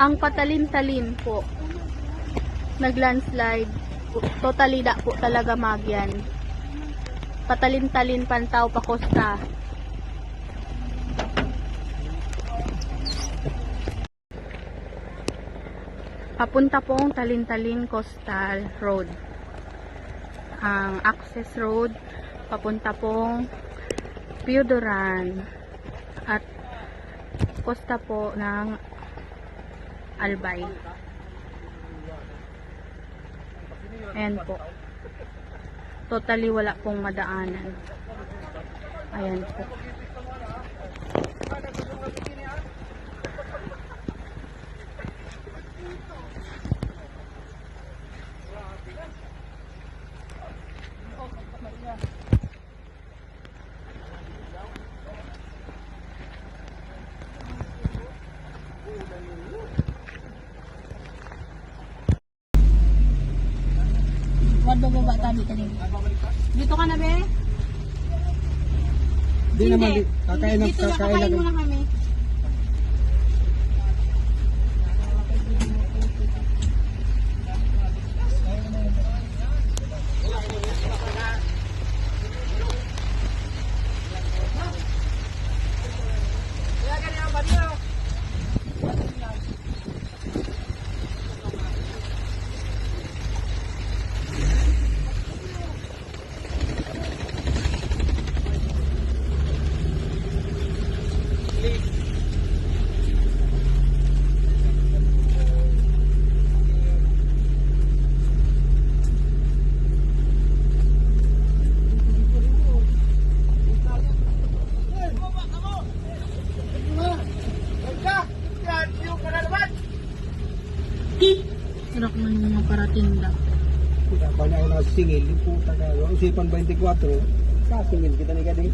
Ang patalin-talin po. Naglandslide. Totally da po talaga magyan. Patalin-talin pantaw pa costa. Papunta pong Talin-Talin Coastal Road. Ang access road papunta pong Piodoran at costa po ng Albay. Ayan po. Totally wala pong madaanan. Ayan po. Wag baba tabi kanina. Dito ka na be? Hindi naman, di, kakain ng Dito na kakain kakain lang. muna kami. Sarap man yung paratinda. Ba na ako singil, yung puta ka. Ang sipan 24, sasingil kita ni Kading.